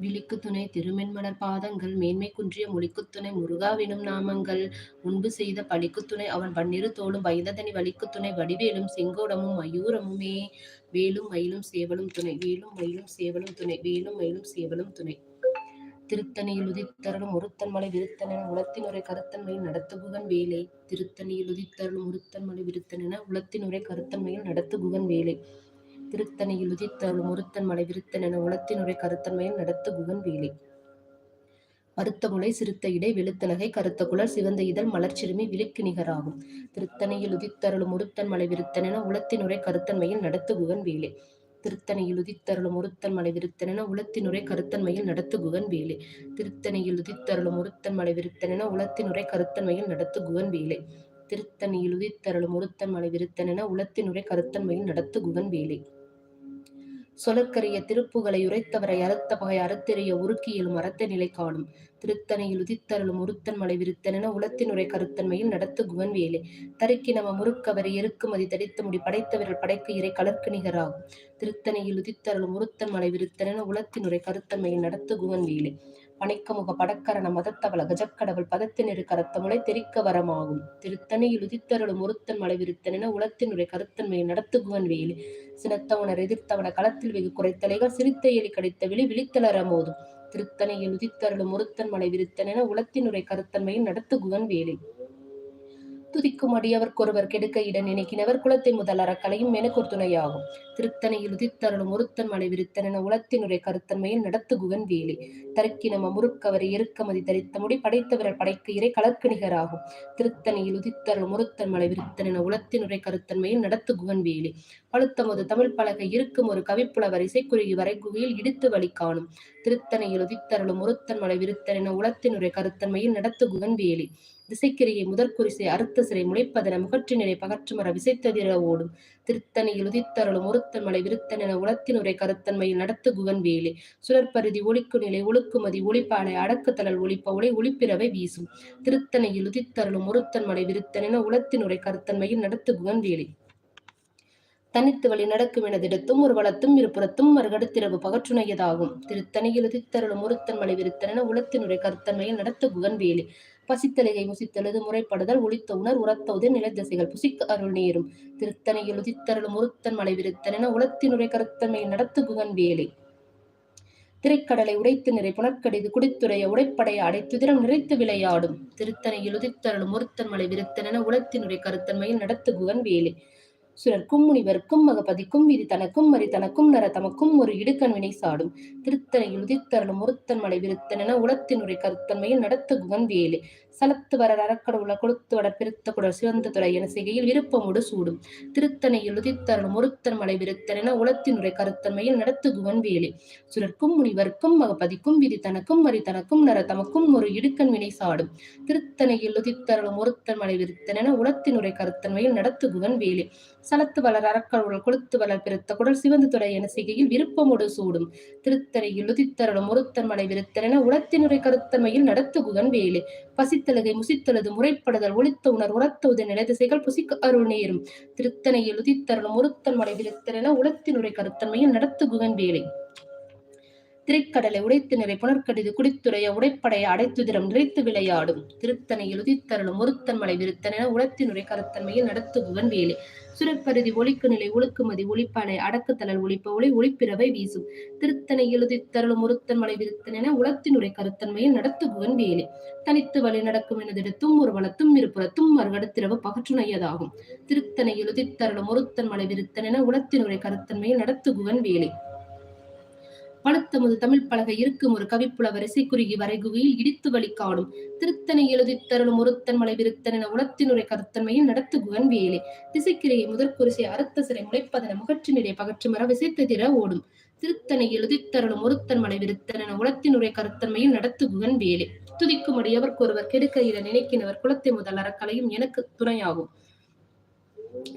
விழிக்கு துணை திருமென்மலர் பாதங்கள் மேன்மை குன்றிய மொழிக்கு துணை முருகாவினும் நாமங்கள் முன்பு செய்த பழிக்கு துணை அவன் பன்னிரு தோளும் வைந்ததனி வலிக்கு துணை வடிவேலும் செங்கோடமும் மயூரமுமே வேலும் மயிலும் சேவலும் துணை வேலும் மயிலும் சேவலும் துணை வேலும் மயிலும் சேவலும் துணை. திருத்தணியில் உதித்தருளும் ஒருத்தன் மலை விருத்தனென உளத்தினுரை கருத்தன்மையில் நடத்துகுகன் வேலை. திருத்தணியில் உதித்தருளும் ஒருத்தன் மலை விருத்தனென உளத்தினுரை கருத்தன்மையில் நடத்துகுகன் வேலை. திருத்தணியில் உதித்தருளும் முருத்தன் மலை விருத்தனென உலத்தினுரை கருத்தன்மையில் நடத்துகுகன் வேலை. அறுத்த முளை சிறுத்த இடை வெளுத்த நகை கருத்த குளர் சிவந்த இதழ் மலர்ச்சிறுமி விழிக்கு நிகராகும். திருத்தணியில் உதித்தருளும் முருத்தன் மலை விருத்தனென உலத்தினுரை கருத்தன்மையில் நடத்து புகன் வேலை. திருத்தணியில் உதித்தருளும் ஒருத்தன் மலை விருத்தனென உலத்தினுரை கருத்தன்மையில் நடத்துகுகன் வேலை. திருத்தணியில் உதித்தருளும் ஒருத்தன் மலை விருத்தனென உலத்தினுரை கருத்தன்மையில் நடத்து குகன் வேலை. திருத்தணியில் உதித்தருளும் ஒருத்தன் மலை விருத்தனென உலத்தினுரை கருத்தன்மையில் நடத்து குகன் வேலை. சொலற்கரிய திருப்புகளை உரைத்தவரை அறுத்த பகை அறத்தெறிய உருக்கியிலும் அறத்த நிலை காணும். திருத்தணியில் உதித்தருளும் உருத்தன் மலை விருத்தனென உலத்தினுரை கருத்தன்மையில் நடத்து குவன் வேலை. தருக்கி நம முறுக்கவரை எருக்குமதி தடித்த முடி படைத்தவர்கள் படைக்கு இறை கலர்க்கு நிகராகும் திருத்தணியில் உதித்தருளும் உருத்தன் மலை விருத்தனென உலத்தினுரை கருத்தன்மையில் நடத்து குவன் வேலை. பணிக்கமுக படக்கரண மதத்தவள கஜக்கடவுள் பதத்தினிரு கரத்த முளை தெரிக்க வரமாகும். திருத்தணியில் உதித்தருளும் ஒருத்தன் மலை விருத்தனென கருத்தன்மையை நடத்துகுவன் வேலி. சினத்தவனர் எதிர்த்தவன களத்தில் வெகு குறைத்தலைகள் சிரித்த எலி கடித்த விழி விழித்தளர மோதும். திருத்தணியில் உதித்தருளும் ஒருத்தன் மலை விருத்தனென உலத்தினுரை கருத்தன்மையை நடத்துகுவன் வேலை. துதிக்கும் அடியவர்க்கொருவர் கெடுக்க இட நினைக்கினவர் குலத்தை முதல் அறக்கலையும் மெனக்கொரு துணையாகும் திருத்தனையில் உதித்தருளும் ஒருத்தன் மலை விருத்தனென உலத்தினுடைய கருத்தன்மையில் நடத்து குகன் வேலை. தரக்கினம் முறுக்கவரை எருக்கமதி தரித்த முடி படைத்தவரர் படைக்கு இறை கலர்க்கு நிகராகும் திருத்தணியில் உதித்தருளும் ஒருத்தன் மலை விருத்தனென உலத்தினுரை கருத்தன்மையில் நடத்துகுவன் வேலை. பழுத்தமது தமிழ் பலகை இருக்கும் ஒரு கவிப்புலவர் இசைக்குறுகி வரைகுகையில் இடித்து வழி காணும். திருத்தனையில் உதித்தருளும் ஒருத்தன் மலை விருத்தனென உலத்தினுரை கருத்தன்மையில் நடத்துகுவன் வேலை. திசைக்கிரியை முதற்குரிசை அறுத்த சிறை முளைப்பதென முகற்றினிலை பகற்றுமர விசைத்ததிர ஓடும். திருத்தணியில் உதித்தருளும் ஒருத்தன் மலை விருத்தன் என உலத்தினுரை கருத்தன்மையில் நடத்து குகன் வேலை. சுழற்பருதி ஒளிக்கு நிலை ஒழுக்குமதி ஒளிப்பாலை அடக்குத்தலல் ஒளிப்ப ஒளி ஒளிப்பிறவை வீசும். திருத்தணியில் உதித்தருளும் ஒருத்தன் மலை விருத்தன் என உலத்தினுரை கருத்தன்மையில் நடத்து குகன் வேலை. தனித்து வழி நடக்கும் எனதிடத்தும் ஒரு வளத்தும் இருபுறத்தும் மறுகடுத்திரவு பகற்றுணையதாகும் திருத்தணியில் உதித்தருளும் ஒருத்தன் மலை உலத்தினுரை கருத்தன்மையில் நடத்த குகன் வேலை. பசித்தலைகை முசித்தெழுது முறைப்படுதல் ஒளித்த உணர் உரத்தவுது உதிர் நிலத்திசைகள் புசிக்க அருள் நேரும். திருத்தணியில் உதித்தருளும் முருத்தன் மலை விருத்தன் என உலத்தினுடைய கருத்தன்மையில் நடத்து குகன் வேலை. திரைக்கடலை உடைத்து நிறை புனற்கடிது குடித்துறைய உடைப்படைய அடைத்துதிரம் நிறைத்து விளையாடும். திருத்தணியில் உதித்தருளும் முருத்தன் மலை விருத்தன் என உலத்தினுடைய கருத்தன்மையில் நடத்து குகன் வேலை. சுரர்க்கும் முனிவர்க்கும் மகபதிக்கும் விதி தனக்கும் மறி தனக்கும் நர தமக்கும் ஒரு இடுக்கண் வினை சாடும். திருத்தனை உதித்தரணும் ஒருத்தன் மலை விருத்தனென உலத்தினுரை கருத்தன்மையில் நடத்த குகன் வேலு. சலத்து வர அறக்கடவுள கொளுத்து வட பிரித்த குடல் சிவந்த துறை என செய்கையில் விருப்பமுடு சூடும். திருத்தணையில் உதித்தருளும் ஒருத்தன் மலை விருத்தன் என உலத்தினுரை கருத்தன்மையில் நடத்து வேலை. வேலு சுரர்க்கும் முனிவர்க்கும் மகபதிக்கும் விதி தனக்கும் மறி தனக்கும் நர தமக்கும் ஒரு இடுக்கண் வினை சாடும். திருத்தணையில் உதித்தருளும் ஒருத்தன் மலை விருத்தன் என உலத்தினுரை கருத்தன்மையில் நடத்து வேலை. சலத்து வளர் அறக்கடவுள் கொளுத்து வளர் பிறத்த குடல் சிவந்து துறை என செய்கையில் விருப்பமுடு சூடும். திருத்தணையில் உதித்தருளும் ஒருத்தன் மலை விருத்தரென உலத்தினுரை கருத்தன்மையில் நடத்து வேலை. பசித்த பசித்தலகை முசித்தலது முறைப்படுதல் ஒளித்த உணர் உரத்தவுது உத நிலைதிசைகள் புசிக்க அருள் நேரும். திருத்தனையில் உதித்தருளும் ஒருத்தன் மலை விருத்தரென உலத்தினுரை கருத்தன்மையில் நடத்து குகன் வேலை. திரைக்கடலை உடைத்து நிறை புனர்கடிது குடித்துறைய உடைப்படைய அடைத்துதிரம் நிறைத்து விளையாடும். திருத்தனையில் உதித்தருளும் ஒருத்தன்மலை விருத்தன உலத்தினுரை கருத்தன்மையில் நடத்துபவன் வேலை. சுரப்பருதி ஒளிக்கு நிலை ஒழுக்குமதி ஒளிப்பாலை அடக்குத்தலல் ஒளிப்ப ஒளி ஒளிப்பிறவை வீசும். திருத்தனை எழுதித்தருளும் ஒருத்தன்மலை விருத்தன உலத்தினுரை கருத்தன்மையில் நடத்துகுவன் வேலை. தனித்து வழி நடக்கும் எனதிடத்தும் ஒரு வளத்தும் இருபுறத்தும் மறுகடுத்திரவு பகற்றுணையதாகும். திருத்தனை எழுதித்தருளும் ஒருத்தன்மலை விருத்தன உலத்தினுடைய கருத்தன்மையில் நடத்துகுவன் வேலை. பழுத்தமது தமிழ் பலகை இருக்கும் ஒரு கவிப்புலவர் இசைக்குறுகி வரைகுகையில் இடித்து வழி காணும் திருத்தனை எழுதித்தருளும் ஒருத்தன் மலை விருத்தன் என உலத்தினுரை கருத்தன்மையில் நடத்துகுவன் வேலை திசைக்கிரையை முதற்குரிசை அறுத்த சிறை முளைப்பதன முகற்றினிடை பகற்று மர விசைத்ததிர ஓடும். திருத்தனை எழுதித்தருளும் ஒருத்தன் மலை விருத்தன் என உலத்தினுரை கருத்தன்மையில் நடத்துகுவன் வேலை துதிக்கும் அடியவர்க்கு கெடுக்கையில நினைக்கினவர் குலத்தை முதல் அறக்கலையும் எனக்கு துணையாகும்.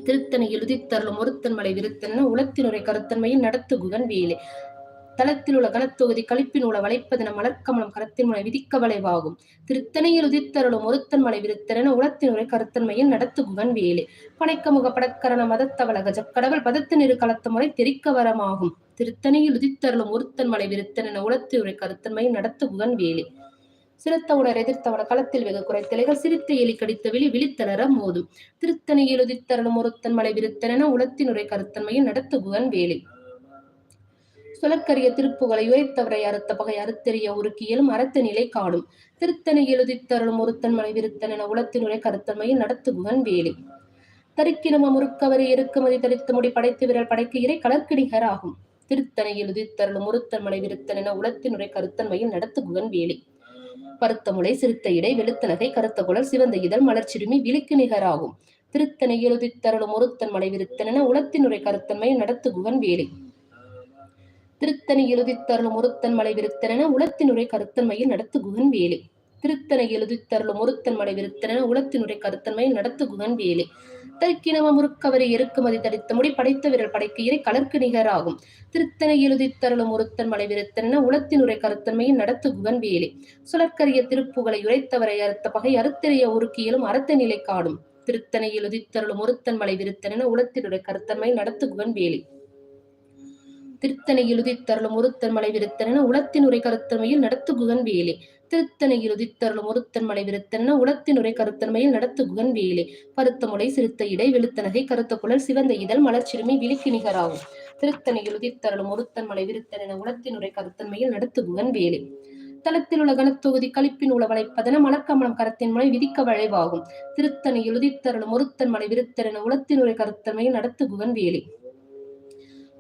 திருத்தனை எழுதித்தருளும் ஒருத்தன் மலை விருத்தன் என உலத்தினுரை கருத்தன்மையில் நடத்துகுவன் வேலை தளத்தில் உள்ள கனத்தொகுதி கழிப்பின் உள்ள வளைப்பதன மலர்க்கமலம் கரத்தின் முனை விதிக்க வளைவாகும். திருத்தனையில் உதித்தருளும் ஒருத்தன் மலை விருத்தரென உளத்தினுரை கருத்தன்மையில் நடத்து குகன் வேலை. பனைக்கமுக படக்கரண மதத்தவள கஜக்கடவள் பதத்தினிரு கலத்த முறை தெரிக்க வரமாகும். திருத்தனையில் உதித்தருளும் ஒருத்தன் மலை விருத்தரென உளத்தினுரை கருத்தன்மையில் நடத்து குகன் வேலை. சிறுத்தவுடர் எதிர்த்தவன களத்தில் வெகு குறைத்தலைகள் சிரித்த எலி கடித்த விழி விழித்தளர மோதும். திருத்தணியில் உதித்தருளும் ஒருத்தன் மலை விருத்தனென உளத்தினுரை கருத்தன்மையில் நடத்துகுவன் வேலை. சுலக்கரிய திருப்புகளை உரைத்தவரை அறுத்த பகை அறுத்தெறிய உருக்கியலும் அறத்த நிலை காடும். திருத்தணி எழுதித்தருளும் ஒருத்தன் மலை விருத்தன் என உளத்தினுரை கருத்தன்மையில் நடத்துகுவன் வேலை. தருக்கினம முறுக்கவரை இறுக்குமதி தரித்து முடி படைத்து விரல் படைக்கு இறை கலர்க்கிடிகர் ஆகும். திருத்தணி எழுதித்தருளும் ஒருத்தன் மலை விருத்தன் என உளத்தினுரை கருத்தன்மையில் நடத்துகுவன் வேலை. பருத்த முளை சிறுத்த இடை வெளுத்த நகை கருத்த குழல் சிவந்த இதழ் மலர்ச்சிறுமி விழிக்கு நிகராகும் திருத்தணி எழுதித்தருளும் ஒருத்தன் மலை விருத்தன் என உளத்தினுரை கருத்தன்மையில் நடத்துகுவன் வேலை. திருத்தணி எழுதித்தருளும் ஒருத்தன் மலை விருத்தரென உளத்தினுரை கருத்தன்மையில் நடத்து குகன் வேலை. திருத்தணி எழுதித்தருளும் ஒருத்தன் மலை விருத்தனென உளத்தினுரை கருத்தன்மையில் நடத்து குகன் வேலை. தற்கினம முறுக்கவரை இறக்குமதி தடித்த முடி படைத்த விரல் படைக்கையிறை கலர்க்கு நிகராகும். திருத்தனை எழுதித்தருளும் ஒருத்தன் மலை விருத்தரென உளத்தினுரை கருத்தன்மையில் நடத்து குகன் வேலை. சுழற்கரிய திருப்புகளை உரைத்தவரை அறுத்த பகை அறுத்தெறிய உருக்கியலும் அறத்த நிலை காடும். திருத்தனை எழுதித்தருளும் ஒருத்தன் மலை விருத்தனென உளத்தினுரை கருத்தன்மை நடத்து குகன் வேலை. திருத்தணை இழுதித்தருளும் ஒருத்தன் மலை விருத்தன உளத்தின் உரை கருத்தன்மையில் நடத்து குகன் வேலை. திருத்தணை இழுதித்தருளும் ஒருத்தன் மலை விருத்தன உளத்தின் உரை கருத்தன்மையில் நடத்து குகன் வேலை. பருத்த முளை சிறுத்த இடை வெளுத்தனகை கருத்த குழல் சிவந்த இதழ் மலர்ச்சிறுமி விழிக்கு நிகராகும். திருத்தணை இழுதித்தருளும் ஒருத்தன் மலை விருத்தன உளத்தின் உரை கருத்தன்மையில் நடத்து குகன் வேலை. தளத்தில் உள்ள கனத்தொகுதி கழிப்பின் உள்ள வளைப்பதன மலர்க்கமலம் கரத்தின் முறை விதிக்க வளைவாகும். திருத்தனை எழுதித்தருளும் ஒருத்தன் மலை விருத்தரென உளத்தின் உரை கருத்தன்மையில் நடத்து குகன் வேலை.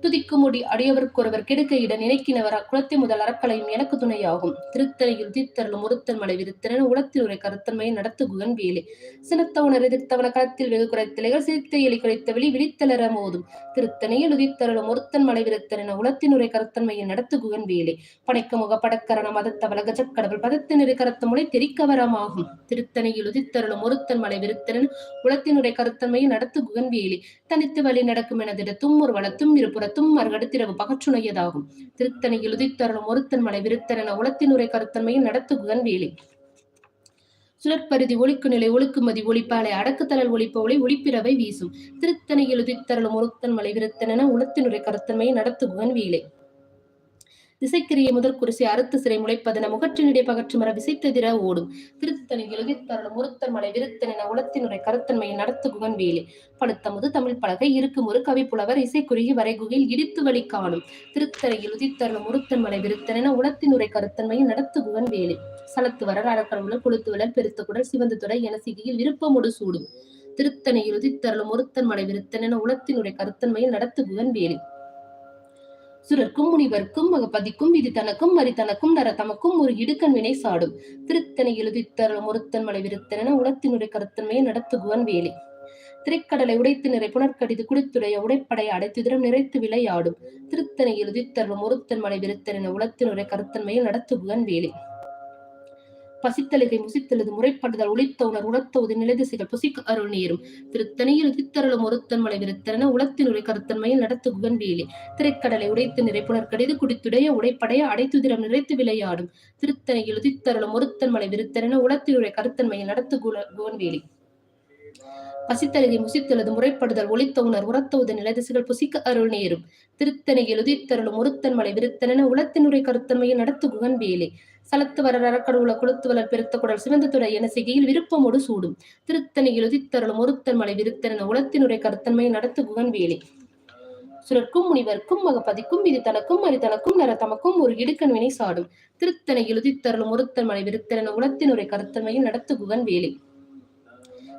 துதிக்குமுடி அடியவருக்கொருவர் கெடுக்கையிட நினைக்கினவர்? அக்குளத்தை முதல் அறக்கலையும் எனக்கு துணையாகும். திருத்தலையில் தீத்தரலும் ஒருத்தன் மலை விருத்தன உளத்தில் உரை கருத்தன்மையை நடத்து குகன் வேலை. சினத்தவனர் எதிர்த்தவன களத்தில் வெகு குறைத்தலைகள் சிரித்த எலி குறைத்த வெளி விழித்தளர மோதும். திருத்தனையில் உதித்தரலும் ஒருத்தன் மலை விருத்தன உளத்தின் உரை கருத்தன்மையை நடத்து குகன் வேலை. படைக்க முக படக்கரண மதத்தவல பதத்தின் பதத்தினுரை கருத்த முறை தெரிக்கவரமாகும். திருத்தனையில் உதித்தரலும் ஒருத்தன் மலை விருத்தன உளத்தினுரை கருத்தன்மையை நடத்து குகன் வேலை. தனித்து வழி நடக்கும் எனதிட தும்முர் வளத்தும் இருபுறத்தும் மறுகடுத்திரவு பகச்சுணையதாகும் திருத்தணி எழுதித்தருளும் ஒருத்தன் மலை விருத்தன உலத்தினுரை கருத்தன்மையில் நடத்துகுகன் வேலை. சுழற்பருதி ஒழுக்கு நிலை ஒழுக்குமதி ஒளிப்பாலை அடக்குத்தலல் ஒளிப்ப ஒளி ஒளிப்பிறவை வீசும். திருத்தணியில் எழுதித்தருளும் ஒருத்தன் மலை விருத்தன உலத்தினுரை கருத்தன்மையை நடத்துகுகன் வேலை. திசைக்கிரிய முதல் குரிசை அறுத்து சிறை முளைப்பதன முகற்றினிடை பகற்று மர விசைத்ததிர ஓடும். திருத்தணி எழுதித்தருளும் ஒருத்தன் மலை விருத்தன உளத்தினுரை கருத்தன்மையை நடத்துகுகன் வேலை. படுத்தமுது தமிழ் பலகை இருக்கும் ஒரு கவிப்புலவர் இசைக்குறுகி வரைகுகையில் இடித்து வழி காணும். திருத்தரையில் உதித்தருளும் ஒருத்தன் மலை விருத்தன உளத்தினுரை கருத்தன்மையை நடத்துகுகன் வேலை. சலத்து வர அறக்கடவுளர் கொளுத்து விழல் பெருத்த குடல் சிவந்து துறை என சிகையில் விருப்பமுடு சூடும். திருத்தனை உதித்தருளும் ஒருத்தன் மலை விருத்தன உளத்தினுரை கருத்தன்மையில் நடத்துகுகன் வேலை. சுரர்க்கும் முனிவர்க்கும் மகபதிக்கும் இது தனக்கும் மறி தனக்கும் நர தமக்கும் ஒரு இடுக்கண் வினை சாடும். திருத்தனை எழுதித்தருளும் முருத்தன் மலை விருத்தன உளத்தினுடைய கருத்தன்மையை நடத்துகுவன் வேலை. திரைக்கடலை உடைத்து நிறை புனர்கடிது குடித்துடைய உடைப்படை அடைத்துதிரம் நிறைத்து விளையாடும். திருத்தனை எழுதித்தருளும் ஒருத்தன் மலை விருத்தன உளத்தினுடைய கருத்தன்மையில் நடத்துகுவன் வேலை. பசித்தலுகை முசித்தெழுது முறைப்படுதல் உழைத்த உணர் உணர்த்தவுது நிலைதிசைகள் புசிக்கு அருள் நேரும். திருத்தணியில் தித்தருளும் ஒருத்தன் மலை விருத்தன உளத்தினுரை கருத்தன்மையில் நடத்து குகன் திரைக்கடலை உடைத்து நிறைப்புணர் கடிது குடித்துடைய உடைப்படைய அடைத்துதிரம் நிறைத்து விளையாடும். திருத்தணியில் தித்தருளும் ஒருத்தன் மலை விருத்தன உளத்தினுரை கருத்தன்மையில் நடத்து குகன்வேலி. வேலை முசித்துள்ளது முறைப்படுதல் ஒளித்த உரத்தவுது நிலதிசுகள் புசிக்க அருள் நேரும். திருத்தனை எழுதித்தருளும் ஒருத்தன் மலை விருத்தனென உளத்தினுரை கருத்தன்மையில் நடத்து குகன் வேலை. சலத்து வர அறக்கடவுள குளத்து வளர் பெருத்த குடல் சிவந்த துறை என சிகையில் விருப்பமோடு சூடும். திருத்தனை எழுதித்தருளும் ஒருத்தன் மலை விருத்தன உளத்தினுரை கருத்தன்மையை நடத்து குகன் வேலை. சுரர்க்கும் முனிவர்க்கும் மகப்பதிக்கும் இது தனக்கும் அரிதனக்கும் நர தமக்கும் ஒரு இடுக்கண் வினை சாடும். திருத்தனை எழுதித்தருளும் ஒருத்தன் மலை விருத்தன உளத்தினுரை கருத்தன்மையில் நடத்து குகன் வேலை.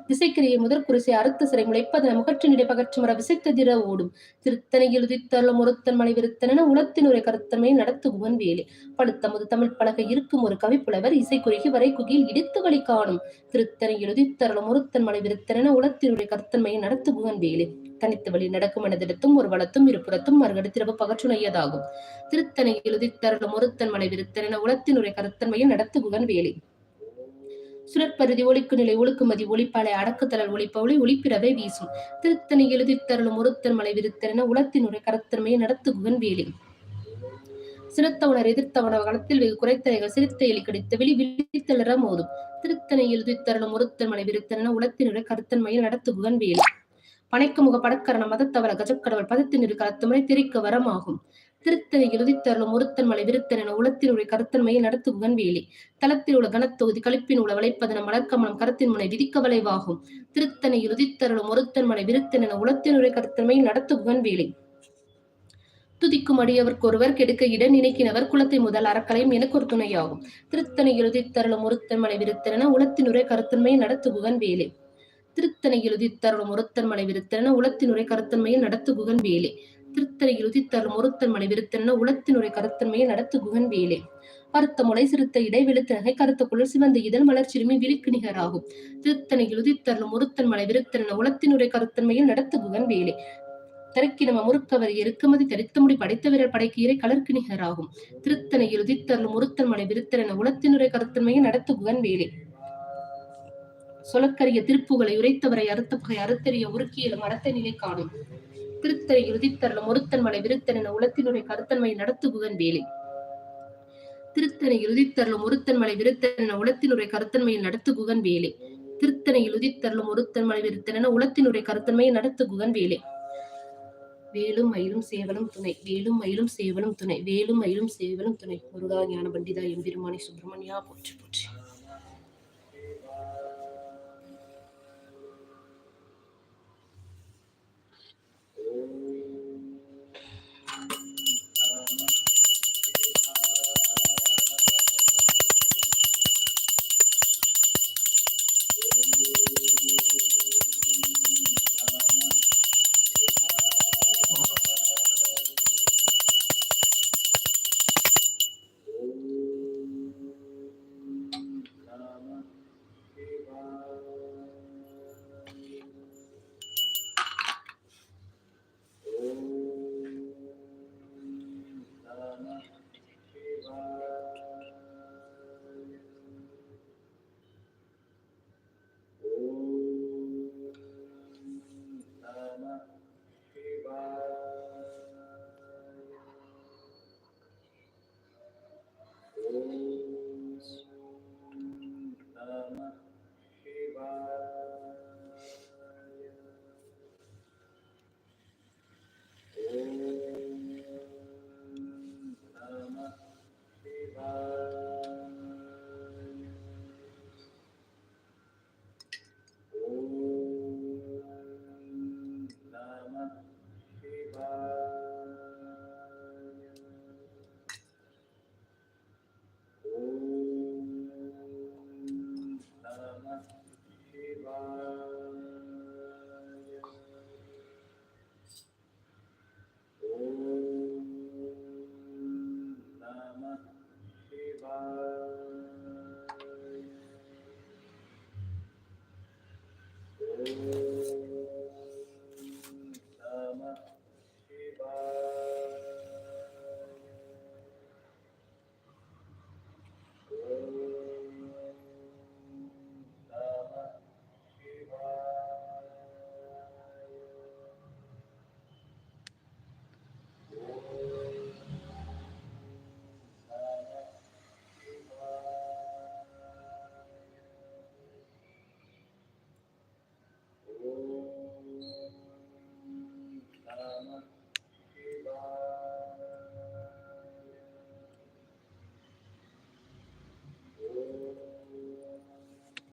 திசைக்கிரியை முதற் குரிசை அறுத்த சிறை முளைப்பதன முகற்றினிடை பகற்றுமர விசைத்ததிர ஓடும். திருத்தனையில் எழுதித்தருளும் ஒருத்தன் மலை விருத்தன உளத்தினுரை நடத்து நடத்துகுவன் வேலை. படுத்தமது தமிழ் பலகை இருக்கும் ஒரு கவிப்புலவர் இசைக்குறுகி வரை குகில் இடித்து வழி காணும். திருத்தனையில் எழுதித்தருளும் ஒருத்தன் மலை விருத்தனென உளத்தினுடைய கருத்தன்மையை நடத்துகுவன் வேலை. தனித்து வழி நடக்கும் எனதிடத்தும் ஒரு வளத்தும் இருபுறத்தும் மறுகடுத்திரவு பகற்றுணையதாகும். திருத்தனை எழுதித்தருளும் ஒருத்தன் மலை விருத்தன உளத்தினுரை கருத்தன்மையை நடத்துகுவன் வேலை. சுழற்பருதி ஒளிக்கு நிலை ஒழுக்குமதி ஒளிப்பாலை அடக்குத்தலல் ஒளிப்ப ஒளிப்பிறவை வீசும். திருத்தனை எழுதித்தருளும் ஒருத்தன் மலை விருத்தரென உளத்தினுரை கரத்தன்மையை நடத்துகுவன் வேலை. சிறுத்தவனர் எதிர்த்தவன களத்தில் வெகு குறைத்தனைகள் சிரித்த எலி கடித்த வெளி விழித்தளர மோதும். திருத்தனை எழுதித்தரணும் ஒருத்தன் மலை விருத்தரென உளத்தினுடைய கருத்தன்மையில் நடத்துகுவன் வேலை. பனைக்கு முக படக்கரண மதத்தவர கஜக்கடவள் பதத்தினிரு கருத்துமுறை திரிக்க வரமாகும். திருத்தனை எழுதித்தரலும் ஒருத்தன் மலை விருத்தன் என உளத்தினுடைய கருத்தன்மையை நடத்து வேலி தளத்தில் உள்ள கனத்தொகுதி கழிப்பின் உள்ள வளைப்பதன மலர்க்கமலம் கருத்தின் முனை விதிக்க வளைவாகும். திருத்தனை எழுதித்தரலும் ஒருத்தன் மலை விருத்தன் என உளத்தினுடைய கருத்தன்மையை நடத்து வேலி துதிக்கும் அடியவர்க்கு ஒருவர் கெடுக்க இட நினைக்கினவர் குலத்தை முதல் அறக்கலையும் எனக்கு ஒரு துணையாகும். திருத்தனை எழுதித்தரலும் ஒருத்தன் மலை விருத்தன உளத்தினுரை கருத்தன்மையை நடத்து வேலை திருத்தனை எழுதித்தரலும் ஒருத்தன் மலை விருத்தன உளத்தினுரை கருத்தன்மையை நடத்துகுவன் வேலை திருத்தனை எழுதித்தரலும் ஒருத்தன் மலை விருத்தன உளத்தினுரை கருத்தன்மையை நடத்து குகன் வேலை பருத்த முளை சிறுத்த இடைவெளுத்த நகை கருத்த கருத்துக்குள் சிவந்த இதழ் மலர்ச்சிறுமி விழிக்கு நிகராகும். திருத்தனை எழுதித்தரலும் ஒருத்தன் மலை விருத்தன உளத்தினுரை கருத்தன்மையில் நடத்து குகன் வேலை தரக்கினம முறுக்கவர் எருக்குமதி தரித்த முடி படைத்த வீரர் படைக்கு இறை கலர்க்கு நிகராகும். திருத்தனை எழுதித்தரலும் ஒருத்தன் மலை விருத்தன உளத்தினுரை கருத்தன்மையை நடத்துகுவன் வேலை சொலக்கரிய திருப்புகளை உரைத்தவரை அறுத்த பகை அறுத்தறிய உருக்கியலும் அடத்த நிலை காணும். திருத்தனை இறுதித்தரலும் ஒருத்தன் மலை விருத்தன உலத்தினுடைய கருத்தன்மையை நடத்துகுவன் வேலை. திருத்தனை இறுதித்தரலும் ஒருத்தன் மலை விருத்தன உலத்தினுடைய கருத்தன்மையில் நடத்துகுவன் வேலை. திருத்தனை இறுதித்தரலும் ஒருத்தன் மலை விருத்தன உலத்தினுடைய கருத்தன்மையை நடத்துகுவன் வேலை. வேலும் மயிலும் சேவலும் துணை. வேலும் மயிலும் சேவலும் துணை. வேலும் மயிலும் சேவலும் துணை. முருகா ஞான பண்டிதா எம்பெருமானி சுப்பிரமணியா போற்றி போற்றி.